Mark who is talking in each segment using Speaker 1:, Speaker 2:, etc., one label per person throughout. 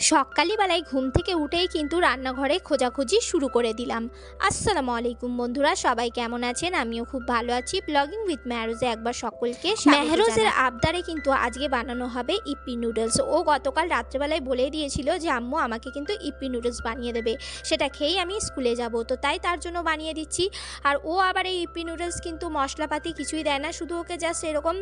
Speaker 1: সকালবেলায় ঘুম থেকে উঠেই কিন্তু রান্নাঘরে খোঁজাখুঁজি শুরু করে দিলাম। আসসালামু আলাইকুম বন্ধুরা সবাই কেমন আছেন? আমিও খুব ভালো আছি। ব্লগিং উইথ মেহরোজে একবার সকলকে মেহরোজের আবদারে কিন্তু আজকে বানানো হবে ইপি নুডলস। ও গতকাল রাত্রেবেলায় বলে দিয়েছিল যে আম্মু আমাকে কিন্তু ইপি নুডলস বানিয়ে দেবে। সেটা খেয়েই আমি স্কুলে যাব। তো তাই তার জন্য বানিয়ে দিচ্ছি। আর ও আবার এই ইপ্পি নুডলস কিন্তু মশলাপাতি কিছুই দেয় না। শুধু ওকে জাস্ট এরকম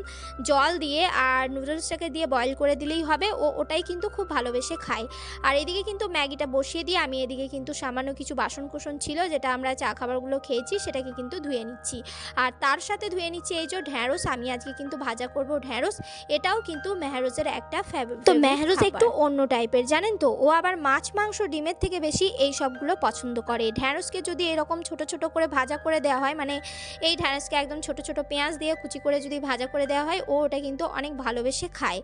Speaker 1: জল দিয়ে আর নুডলসটাকে দিয়ে বয়েল করে দিলেই হবে। ও ওটাই কিন্তু খুব ভালোবেসে খায়। আর এদিকে কিন্তু ম্যাগিটা বসিয়ে দিয়ে আমি এদিকে কিন্তু সামান্য কিছু বাসন কুসন ছিল যেটা আমরা চা খাবারগুলো খেয়েছি সেটাকে কিন্তু ধুয়ে নিচ্ছি। আর তার সাথে ধুয়ে নিচ্ছি এই যে ঢ্যাঁড়স আমি আজকে কিন্তু ভাজা করব ঢ্যাঁড়স এটাও কিন্তু মেহরোজের একটা ফেভারিট তো মেহরোজ একটু অন্য টাইপের জানেন তো? ও আবার মাছ মাংস ডিমের থেকে বেশি এই সবগুলো পছন্দ করে। ঢ্যাঁড়সকে যদি এরকম ছোট ছোট করে ভাজা করে দেওয়া হয় মানে এই ঢ্যাঁড়সকে একদম ছোট ছোট পেঁয়াজ দিয়ে কুচি করে যদি ভাজা করে দেওয়া হয় ও ওটা কিন্তু অনেক ভালোবেসে খায়।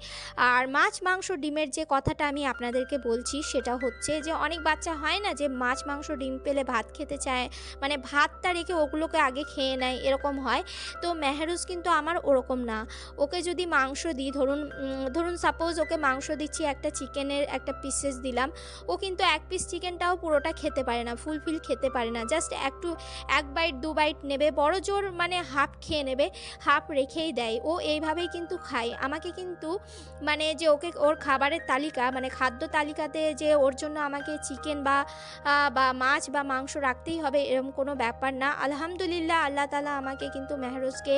Speaker 1: আর মাছ মাংস ডিমের যে কথাটা আমি আপনাদেরকে বলছি, সেটা হচ্ছে যে অনেক বাচ্চা হয় না যে মাছ, মাংস, ডিম পেলে ভাত খেতে চায়। মানে ভাতটা রেখে ওগুলোকে আগে খেয়ে নেয়, এরকম হয়। তো মেহরুজ কিন্তু আমার ওরকম না। ওকে যদি মাংস দিই, ধরুন ধরুন সাপোজ ওকে মাংস দিচ্ছি, একটা চিকেনের একটা পিসেস দিলাম, ও কিন্তু এক পিস চিকেনটাও পুরোটা খেতে পারে না ফুলফিল খেতে পারে না। জাস্ট একটু এক বাইট দু বাইট নেবে, বড় জোর মানে হাফ খেয়ে নেবে হাফ রেখেই দেয়। ও এইভাবেই কিন্তু খায়। আমাকে কিন্তু মানে যে ওকে, ওর খাবারের তালিকা মানে খাদ্য তালিকাতে যে ওর জন্য আমাকে চিকেন বা বা মাছ বা মাংস রাখতেই হবে এরকম কোনো ব্যাপার না। আলহামদুলিল্লাহ আল্লাহ তালা আমাকে কিন্তু মেহরোজকে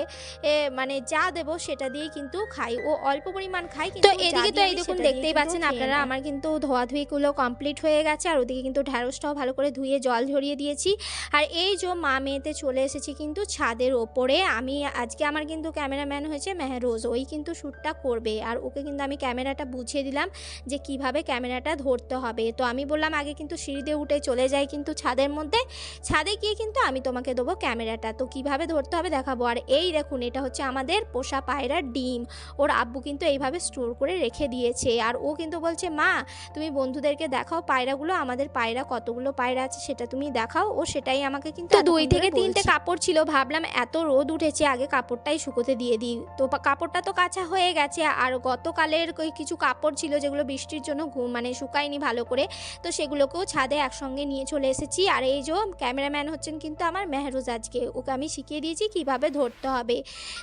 Speaker 1: মানে যা দেবো সেটা দিয়ে কিন্তু খাই ও অল্প পরিমাণ খাই কিন্তু এদিকে তো এই দেখুন দেখতেই পাচ্ছেন আপনারা আমার কিন্তু ধোয়াধুয়িগুলো কমপ্লিট হয়ে গেছে আর ওদিকে কিন্তু ঢ্যাঁড়সটাও ভালো করে ধুয়ে জল ঝরিয়ে দিয়েছি। আর এই যে মা মেয়েতে চলে এসেছি কিন্তু ছাদের ওপরে আমি আজকে আমার কিন্তু ক্যামেরাম্যান হয়েছে মেহরোজ ওই কিন্তু শ্যুটটা করবে। আর ওকে কিন্তু আমি ক্যামেরাটা বুঝিয়ে দিলাম যে কীভাবে ক্যামেরাটা ধরতে হবে। তো আমি বললাম আগে কিন্তু সিঁড়ি দিয়ে উঠে চলে যাই কিন্তু ছাদের মধ্যে। ছাদে গিয়ে কিন্তু আমি তোমাকে দেবো ক্যামেরাটা। তো কীভাবে ধরতে হবে দেখাবো। আর এই দেখুন এটা হচ্ছে আমাদের পোষা পায়রার ডিম। ওর আব্বু কিন্তু এইভাবে স্টোর করে রেখে দিয়েছে। আর ও কিন্তু বলছে মা তুমি বন্ধুদেরকে দেখাও পায়রাগুলো। আমাদের পায়রা কতগুলো পায়রা আছে সেটা তুমি দেখাও। ও সেটাই আমাকে কিন্তু
Speaker 2: দুই থেকে তিনটে
Speaker 1: কাপড় ছিল। ভাবলাম এত রোদ উঠেছে আগে কাপড়টাই শুকোতে দিয়ে দিই। তো কাপড়টা তো কাঁচা হয়ে গেছে। আর গতকালের কিছু কাপড় ছিল যেগুলো বৃষ্টির জন্য ঘু- মানে শুকায়নি ভালো করে, তো সেগুলোকেও ছাদে একসঙ্গে নিয়ে চলে এসেছি। আর এই যে ক্যামেরাম্যান হচ্ছেন কিন্তু আমার মেহরুজ আজকে, ওকে আমি শিখিয়ে দিয়েছি কীভাবে ধরতে হবে।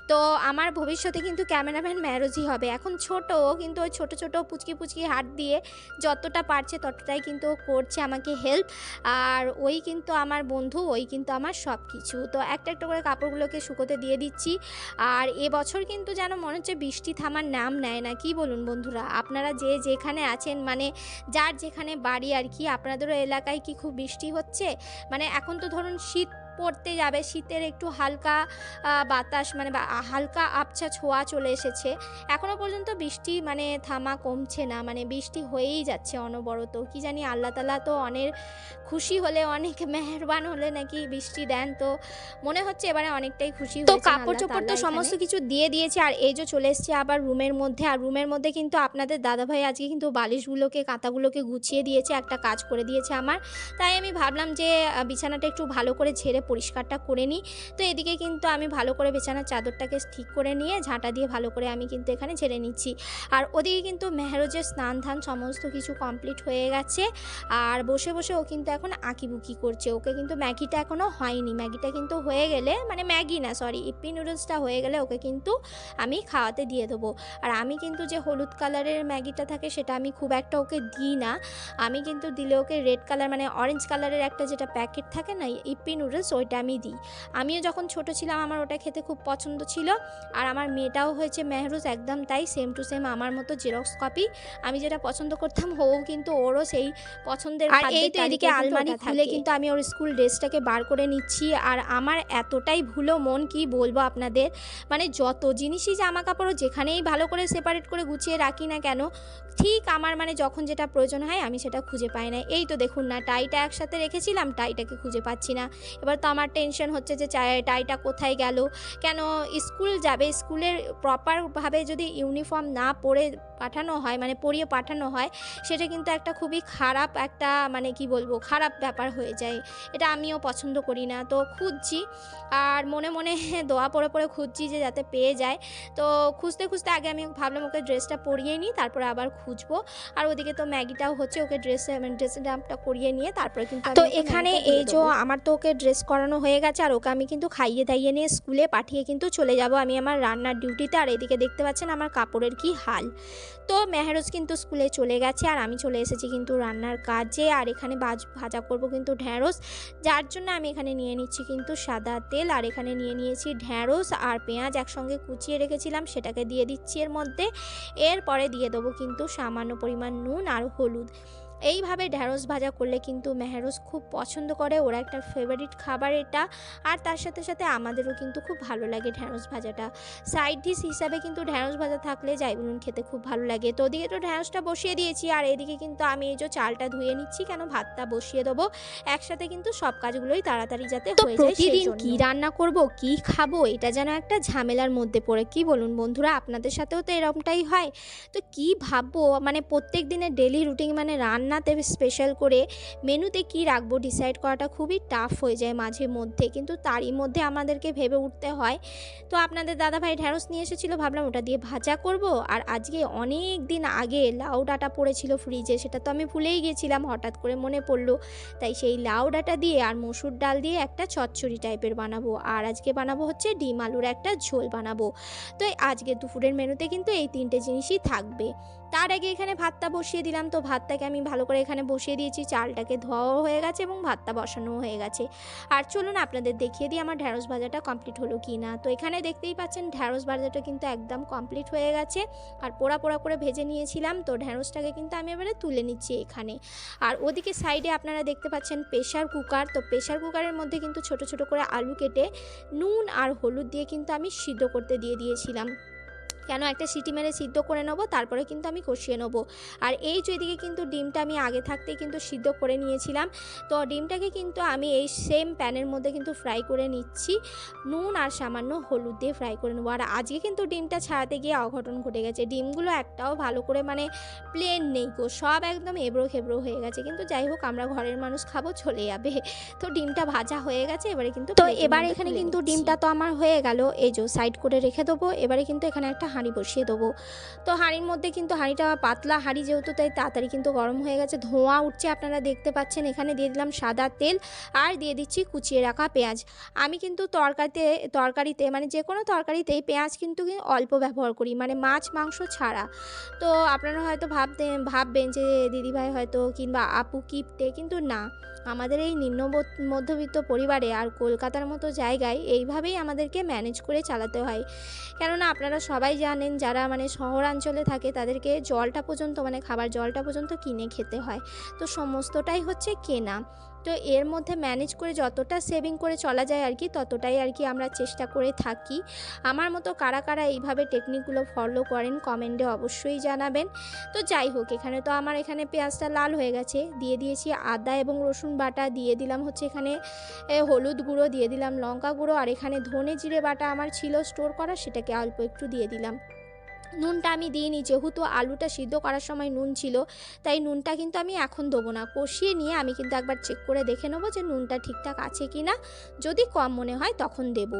Speaker 1: তো আমার ভবিষ্যতে কিন্তু ক্যামেরাম্যান মেহরুজই হবে। এখন ছোট, কিন্তু ওই ছোটো ছোটো পুচকি পুচকি হাত দিয়ে যতটা পারছে ততটাই কিন্তু ও করছে আমাকে হেল্প আর ওই কিন্তু আমার বন্ধু, ওই কিন্তু আমার সব কিছু তো একটা একটা করে কাপড়গুলোকে শুকোতে দিয়ে দিচ্ছি। আর এবছর কিন্তু যেন মনে হচ্ছে বৃষ্টি থামার নাম নেয় না। কি বলুন বন্ধুরা? আপনারা যে যেখানে আছেন মানে যার যেখানে বাড়ি আর কি, আপনাদেরও এলাকায় কি খুব বৃষ্টি হচ্ছে? মানে এখন তো ধরুন শীত পড়তে যাবে। শীতের একটু হালকা বাতাস মানে বা- হালকা আবছা ছোঁয়া চলে এসেছে। এখনও পর্যন্ত বৃষ্টি মানে থামা কমছে না মানে বৃষ্টি হয়েই যাচ্ছে অনবরত। কি জানি আল্লাহ তালা তো অনেক খুশি হলে অনেক মেহেরবান হলে নাকি বৃষ্টি দেন। তো মনে হচ্ছে এবারে অনেকটাই খুশি
Speaker 2: তো কাপড় চোপড় তো সমস্ত
Speaker 1: কিছু দিয়ে দিয়েছে আর এই যে চলে এসছে আবার রুমের মধ্যে। আর রুমের মধ্যে কিন্তু আপনাদের দাদাভাই আজকে কিন্তু বালিশগুলোকে কাঁথাগুলোকে গুছিয়ে দিয়েছে একটা কাজ করে দিয়েছে আমার। তাই আমি ভাবলাম যে বিছানাটা একটু ভালো করে ঝেড়ে পরিষ্কারটা করে নিই। তো এদিকে কিন্তু আমি ভালো করে বিছানার চাদরটাকে ঠিক করে নিয়ে ঝাঁটা দিয়ে ভালো করে আমি কিন্তু এখানে ঝেড়ে নিচ্ছি। আর ওদিকে কিন্তু মেহরোজের স্নান ধান সমস্ত কিছু কমপ্লিট হয়ে গেছে। আর বসে বসে ও কিন্তু এখন আঁকিবুকি করছে। ওকে কিন্তু ম্যাগিটা এখনও হয়নি। ম্যাগিটা কিন্তু হয়ে গেলে মানে ম্যাগি না সরি ইপি নুডলসটা হয়ে গেলে ওকে কিন্তু আমি খাওয়াতে দিয়ে দেবো। আর আমি কিন্তু যে হলুদ কালারের ম্যাগিটা থাকে সেটা আমি খুব একটা ওকে দিই না। আমি কিন্তু দিলে ওকে রেড কালার মানে অরেঞ্জ কালারের একটা যেটা প্যাকেট থাকে না ইপি নুডলস ওইটা আমি দিই। আমিও যখন ছোট ছিলাম আমার ওটা খেতে খুব পছন্দ ছিল আর আমার মেয়েটাও হয়েছে মেহরুজ একদম তাই সেম টু সেম আমার মতো জেরক্স কপি আমি যেটা পছন্দ করতাম ও কিন্তু ওরও সেই পছন্দের
Speaker 2: আর এই তো এদিকে
Speaker 1: কিন্তু
Speaker 2: আলমারি খুলে
Speaker 1: কিন্তু আমি ওর স্কুল ড্রেসটাকে বার করে নিচ্ছি আর আমার এতটাই ভুলো মন কি বলব আপনাদের? মানে যত জিনিসই জামা কাপড় যেখানেই ভালো করে সেপারেট করে গুছিয়ে রাখি না কেন ঠিক আমার মানে যখন যেটা প্রয়োজন হয় আমি সেটা খুঁজে পাই না। এই তো দেখুন না টাইটা একসাথে রেখেছিলাম টাইটাকে খুঁজে পাচ্ছি না। এবার তো আমার টেনশন হচ্ছে যে টাইটা কোথায় গেল? কেন স্কুল যাবে? স্কুলের প্রপারভাবে যদি ইউনিফর্ম না পরে পাঠানো হয় মানে পরিয়ে পাঠানো হয় সেটা কিন্তু একটা খুবই খারাপ একটা মানে কি বলব খারাপ ব্যাপার হয়ে যায়। এটা আমিও পছন্দ করি না। তো খুঁজছি। আর মনে মনে দোয়া পড়ে পড়ে খুঁজছি যে যাতে পেয়ে যায়। তো খুঁজতে খুঁজতে আগে আমি ভাবলাম ওকে ড্রেসটা পরিয়ে নিই তারপরে আবার খুঁজবো। আর ওদিকে তো ম্যাগিটাও হচ্ছে ওকে ড্রেস মানে দামটা করিয়ে নিয়ে তারপরে কিন্তু তো এখানে এই যে আমার তো ওকে ড্রেস করানো হয়ে গেছে আর ওকে আমি কিন্তু খাইয়ে দাইয়ে নিয়ে স্কুলে পাঠিয়ে কিন্তু চলে যাব। আমি আমার রান্নার ডিউটিতে আর এদিকে দেখতে পাচ্ছেন আমার কাপড়ের কি হাল। তো মেহরোজ কিন্তু স্কুলে চলে গেছে আর আমি চলে এসেছি কিন্তু রান্নার কাজে আর এখানে ভাজা করব কিন্তু ঢ্যাঁড়স। যার জন্য আমি এখানে নিয়ে নিচ্ছি কিন্তু সাদা তেল আর এখানে নিয়ে নিয়েছি ঢ্যাঁড়স আর পেঁয়াজ একসঙ্গে কুচিয়ে রেখেছিলাম সেটাকে দিয়ে দিচ্ছি এর মধ্যে। এরপরে দিয়ে দেবো কিন্তু সামান্য পরিমাণ নুন আর হলুদ। এইভাবে ঢ্যাঁড়স ভাজা করলে কিন্তু মেহরোজ খুব পছন্দ করে। ওরা একটা ফেভারিট খাবার এটা। আর তার সাথে সাথে আমাদেরও কিন্তু খুব ভালো লাগে ঢ্যাঁড়স ভাজাটা। সাইড ডিশ হিসাবে কিন্তু ঢ্যাঁড়স ভাজা থাকলে যাই বলুন খেতে খুব ভালো লাগে। তো ওদিকে তো ঢ্যাঁড়সটা বসিয়ে দিয়েছি। আর এদিকে কিন্তু আমি এই যে চালটা ধুয়ে নিচ্ছি। কেন ভাতটা বসিয়ে দেবো? একসাথে কিন্তু সব কাজগুলোই তাড়াতাড়ি যাতে হয়ে যায়
Speaker 2: প্রতিদিন। কি
Speaker 1: রান্না করব কি খাব? এটা যেন একটা ঝামেলার মধ্যে পড়ে। কি বলুন বন্ধুরা? আপনাদের সাথেও তো এরকমটাই হয়। তো কি ভাববো? মানে প্রত্যেক দিনের ডেলি রুটিন মানে রান্নাতে স্পেশাল করে মেনুতে কি রাখব ডিসাইড করাটা খুবই টাফ হয়ে যায় মাঝে মধ্যে। কিন্তু তারই মধ্যে আমাদেরকে ভেবে উঠতে হয়। তো আপনাদের দাদাভাই ঢ্যাঁড়স নিয়ে এসেছিল, ভাবলাম ওটা দিয়ে ভাজা করব। আর আজকে অনেক দিন আগে লাউ ডাঁটা পড়েছিল ফ্রিজে সেটা তো আমি ভুলেই গেছিলাম, হঠাৎ করে মনে পড়ল। তাই সেই লাউ ডাঁটা দিয়ে আর মসুর ডাল দিয়ে একটা চচ্চড়ি টাইপের বানাবো। আর আজকে বানাবো হচ্ছে ডিম আলুর একটা ঝোল বানাবো। তো আজকে দুপুরের মেনুতে কিন্তু এই তিনটে জিনিসই থাকবে। তার আগে এখানে ভাতটা বসিয়ে দিলাম। তো ভাতটাকে আমি ভালো করে এখানে বসিয়ে দিয়েছি। চালটাকে ধোয়াও হয়ে গেছে এবং ভাতটা বসানোও হয়ে গেছে। আর চলুন আপনাদের দেখিয়ে দিই আমার ঢ্যাঁড়স ভাজাটা কমপ্লিট হলো কি না তো এখানে দেখতেই পাচ্ছেন ঢ্যাঁড়স ভাজাটা কিন্তু একদম কমপ্লিট হয়ে গেছে। আর পোড়া পোড়া করে ভেজে নিয়েছিলাম। তো ঢ্যাঁড়সটাকে কিন্তু আমি এবারে তুলে নিচ্ছি এখানে। আর ওদিকে সাইডে আপনারা দেখতে পাচ্ছেন প্রেশার কুকার। তো প্রেশার কুকারের মধ্যে কিন্তু ছোট ছোট করে আলু কেটে নুন আর হলুদ দিয়ে কিন্তু আমি সিদ্ধ করতে দিয়ে দিয়েছিলাম। কেন একটা সিটি মেরে সিদ্ধ করে নেব? তারপরে কিন্তু আমি কষিয়ে নেব। আর এই যে এদিকে কিন্তু ডিমটা আমি আগে থাকতেই কিন্তু সিদ্ধ করে নিয়েছিলাম। তো ডিমটাকে কিন্তু আমি এই সেম প্যানের মধ্যে কিন্তু ফ্রাই করে নিচ্ছি। নুন আর সামান্য হলুদ দিয়ে ফ্রাই করে নেব। আর আজকে কিন্তু ডিমটা ছাড়াতে গিয়ে অঘটন ঘটে গেছে। ডিমগুলো একটাও ভালো করে মানে প্লেন নেই গো। সব একদম এবড়ো খেবড়ো হয়ে গেছে। কিন্তু যাই হোক আমরা ঘরের মানুষ খাব চলে যাবে। তো ডিমটা ভাজা হয়ে গেছে এবারে কিন্তু
Speaker 2: তো এবার এখানে কিন্তু ডিমটা তো আমার হয়ে গেল। এই যে সাইড করে রেখে দেবো। এবারে কিন্তু এখানে একটা হাঁড়ি বসিয়ে দেবো।
Speaker 1: তো হাঁড়ির মধ্যে কিন্তু হাঁড়িটা পাতলা হাঁড়ি যেহেতু, তাই তাড়াতাড়ি কিন্তু গরম হয়ে গেছে। ধোঁয়া উঠছে আপনারা দেখতে পাচ্ছেন। এখানে দিয়ে দিলাম সাদা তেল আর দিয়ে দিচ্ছি কুচিয়ে রাখা পেঁয়াজ। আমি কিন্তু তরকারিতে তরকারিতে মানে যে কোনো তরকারিতেই পেঁয়াজ কিন্তু অল্প ব্যবহার করি মানে মাছ মাংস ছাড়া। তো আপনারা হয়তো ভাবতে, ভাববেন যে দিদিভাই হয়তো কিংবা আপু কিপতে কিন্তু না। আমাদের এই নিম্ন মধ্যবিত্ত পরিবারে আর কলকাতার মতো জায়গায় এইভাবেই আমাদেরকে ম্যানেজ করে চালাতে হয়। কেননা আপনারা সবাই জানেন যারা মানে শহরাঞ্চলে থাকে তাদেরকে জলটা পর্যন্ত মানে খাবার জলটা পর্যন্ত কিনে খেতে হয়। তো সমস্তটাই হচ্ছে কেনা। তো এর মধ্যে ম্যানেজ করে যতটা সেভিং করে চলা যায় আর কি, ততটাই আর কি আমরা চেষ্টা করে থাকি। আমার মতো কারা কারা এইভাবে টেকনিকগুলো ফলো করেন কমেন্টে অবশ্যই জানাবেন। তো যাই হোক, এখানে তো আমার এখানে পেঁয়াজটা লাল হয়ে গেছে। দিয়ে দিয়েছি আদা এবং রসুন বাটা, দিয়ে দিলাম হচ্ছে এখানে হলুদ গুঁড়ো, দিয়ে দিলাম লঙ্কা গুঁড়ো, আর এখানে ধনে জিরে বাটা আমার ছিল স্টোর করা, সেটাকে অল্প একটু দিয়ে দিলাম। নুনটা আমি দিইনি, যেহেতু আলুটা সিদ্ধ করার সময় নুন ছিল, তাই নুনটা কিন্তু আমি এখন দেবো না। কষিয়ে নিয়ে আমি কিন্তু একবার চেক করে দেখে নেব যে নুনটা ঠিকঠাক আছে কি না। যদি কম মনে হয় তখন দেব।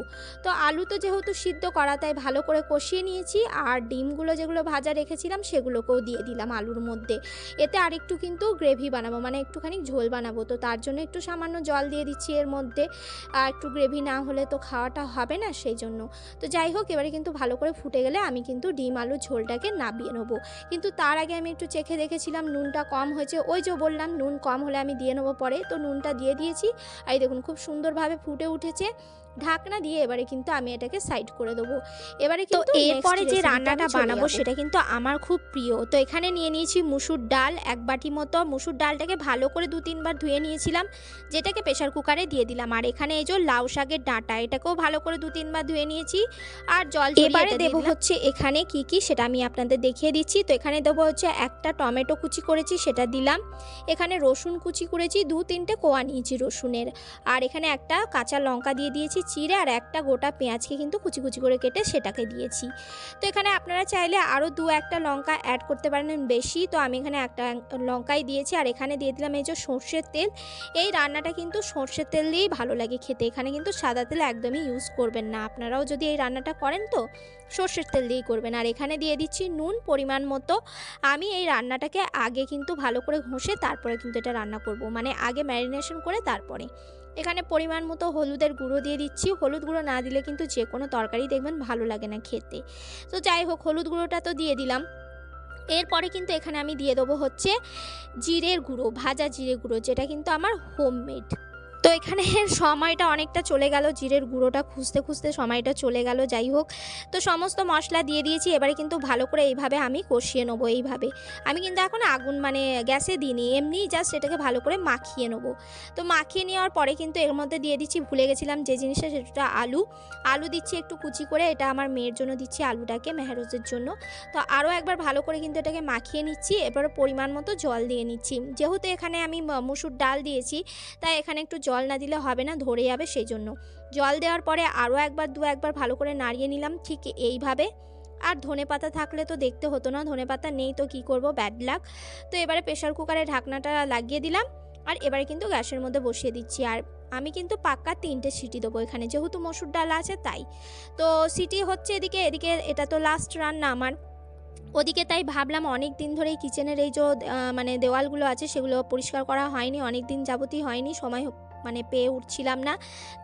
Speaker 1: তো আলু তো যেহেতু সিদ্ধ করা, তাই ভালো করে কষিয়ে নিয়েছি, আর ডিমগুলো যেগুলো ভাজা রেখেছিলাম সেগুলোকেও দিয়ে দিলাম আলুর মধ্যে। এতে আরেকটু কিন্তু গ্রেভি বানাবো মানে একটুখানি ঝোল বানাবো। তো তার জন্য একটু সামান্য জল দিয়ে দিচ্ছি এর মধ্যে, আর একটু গ্রেভি না হলে তো খাওয়াটা হবে না সেই জন্য। তো যাই হোক, এবারে কিন্তু ভালো করে ফুটে গেলে আমি কিন্তু ডিম আলু ঝোলটাকে নাবিয়ে নেব। কিন্তু তার আগে আমি একটু চেখে দেখেছিলাম নুনটা কম হয়েছে। ওই যে বললাম, নুন কম হলে আমি দিয়ে নেব পরে। তো নুনটা দিয়ে দিয়েছি। আর দেখুন, খুব সুন্দরভাবে ফুটে উঠেছে। ঢাকনা দিয়ে এবারে কিন্তু আমি এটাকে সাইড করে দেবো। এবারে
Speaker 2: তো এরপরে যে রান্নাটা বানাবো সেটা কিন্তু আমার খুব প্রিয়। তো এখানে নিয়ে নিয়েছি মুসুর ডাল এক বাটি মতো। মুসুর ডালটাকে ভালো করে দু তিনবার ধুয়ে নিয়েছিলাম যেটাকে প্রেশার কুকারে দিয়ে দিলাম। আর এখানে এই যে লাউ শাকের ডাঁটা এটাকেও ভালো করে দু তিনবার ধুয়ে নিয়েছি। আর জল
Speaker 1: এবারে দেবো হচ্ছে এখানে কি কি কি সেটা আমি আপনাদের দেখিয়ে দিচ্ছি। তো এখানে দেবো হচ্ছে একটা টমেটো কুচি করেছি সেটা দিলাম। এখানে রসুন কুচি করেছি দু তিনটে কোয়া নিয়েছি রসুনের। আর এখানে একটা কাঁচা লঙ্কা দিয়ে দিয়েছি চিড়ে আর একটা গোটা পেঁয়াজকে কিন্তু কুচি কুচি করে কেটে সেটাকে দিয়েছি। তো এখানে আপনারা চাইলে আরও দু একটা লঙ্কা অ্যাড করতে পারেন বেশি। তো আমি এখানে একটা লঙ্কাই দিয়েছি আর এখানে দিয়ে দিলাম এই যে সর্ষের তেল। এই রান্নাটা কিন্তু সর্ষের তেল দিয়েই ভালো লাগে খেতে। এখানে কিন্তু সাদা তেল একদমই ইউজ করবেন না। আপনারাও যদি এই রান্নাটা করেন তো সর্ষের তেল দিয়েই করবেন। আর এখানে দিয়ে দিচ্ছি নুন পরিমাণ মতো। আমি এই রান্নাটাকে আগে কিন্তু ভালো করে ঘষে তারপরে কিন্তু এটা রান্না করব। মানে আগে ম্যারিনেশন করে তারপরে। এখানে পরিমাণ মতো হলুদের গুঁড়ো দিয়ে দিচ্ছি। হলুদ গুঁড়ো না দিলে কিন্তু যে কোনো তরকারি দেখবেন ভালো লাগে না খেতে। তো যাই হোক, হলুদ গুঁড়োটা তো দিয়ে দিলাম। এরপরে কিন্তু এখানে আমি দিয়ে দেবো হচ্ছে জিরের গুঁড়ো, ভাজা জিরে গুঁড়ো, যেটা কিন্তু আমার হোমমেড তো এখানে সময়টা অনেকটা চলে গেল, জিরের গুঁড়োটা খুঁজতে খুঁজতে সময়টা চলে গেল, যাই হোক। তো সমস্ত মশলা দিয়ে দিয়েছি, এবারে কিন্তু ভালো করে এইভাবে আমি কষিয়ে নেব এইভাবে। আমি কিন্তু এখন আগুন মানে গ্যাসে দিইনি, এমনি জাস্ট এটাকে ভালো করে মাখিয়ে নেব। তো মাখিয়ে নেওয়ার পরে কিন্তু এর মধ্যে দিয়ে দিচ্ছি, ভুলে গেছিলাম যে জিনিসটা সেটা আলু। আলু দিচ্ছি একটু কুচি করে, এটা আমার মেয়ের জন্য দিচ্ছি আলুটাকে মেহরোজের জন্য। তো আরও একবার ভালো করে কিন্তু এটাকে মাখিয়ে নিচ্ছি, এবারে পরিমাণ মতো জল দিয়ে নিচ্ছি। যেহেতু এখানে আমি মুসুর ডাল দিয়েছি, তাই এখানে একটু জল না দিলে হবে না, ধরে যাবে সেই জন্য জল দেওয়ার পরে আরও একবার, দু একবার ভালো করে নাড়িয়ে নিলাম, ঠিক এইভাবে। আর ধনে পাতা থাকলে তো দেখতে হতো না, ধনে পাতা নেই তো কি করব ব্যাড লাক তো এবারে প্রেশার কুকারে ঢাকনাটা লাগিয়ে দিলাম, আর এবারে কিন্তু গ্যাসের মধ্যে বসিয়ে দিচ্ছি। আর আমি কিন্তু পাক্কা তিনটে সিটি দেবো এখানে, যেহেতু মসুর ডাল আছে তাই। তো সিটি হচ্ছে এদিকে এদিকে এটা তো লাস্ট রান্না আমার। ওদিকে তাই ভাবলাম অনেক দিন ধরেই কিচেনের এই যে মানে দেওয়ালগুলো আছে সেগুলো পরিষ্কার করা হয়নি, অনেক দিন যাবতই হয়নি, সময় মানে পেয়ে উঠছিলাম না।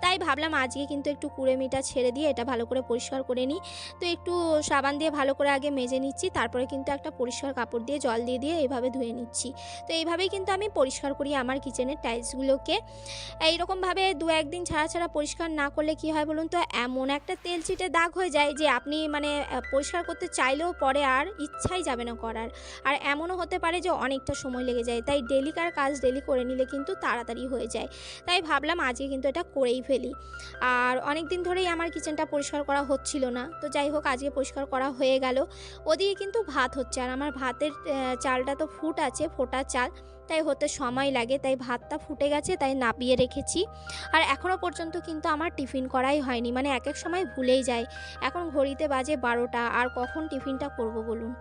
Speaker 1: তাই ভাবলাম আজকে কিন্তু একটু কুড়েমিটা ছেড়ে দিয়ে এটা ভালো করে পরিষ্কার করে নিই। তো একটু সাবান দিয়ে ভালো করে আগে মেজে নিচ্ছি, তারপরে কিন্তু একটা পরিষ্কার কাপড় দিয়ে জল দিয়ে দিয়ে এইভাবে ধুয়ে নিচ্ছি। তো এইভাবেই কিন্তু আমি পরিষ্কার করি আমার কিচেনের টাইলসগুলোকে। এইরকমভাবে দু একদিন ছাড়া ছাড়া পরিষ্কার না করলে কি হয় বলুন তো, এমন একটা তেল ছিটে দাগ হয়ে যায় যে আপনি মানে পরিষ্কার করতে চাইলেও পরে আর ইচ্ছাই যাবে না করার। আর এমনও হতে পারে যে অনেকটা সময় লেগে যায়, তাই ডেলিকার কাজ ডেলি করে নিলে কিন্তু তাড়াতাড়ি হয়ে যায়। তাই ভাবলাম আজকে কিন্তু এটা করেই ফেলি। আর অনেক দিন ধরেই আমার কিচেনটা পরিষ্কার করা হচ্ছিল না। তো যাই হোক, আজকে পরিষ্কার করা হয়ে গেল। ওদিকে কিন্তু ভাত হচ্ছে আর আমার ভাতের চালটা তো ফুট আছে, ফোটা চাল। তাই হতে সময় লাগে, তাই ভাতটা ফুটে গেছে, তাই নাপিয়ে রেখেছি। আর এখনও পর্যন্ত কিন্তু আমার টিফিন করাই হয়নি। মানে এক এক সময় ভুলেই যায় এখন ঘড়িতে বাজে বারোটা। আর কখন টিফিনটা করব বলুন?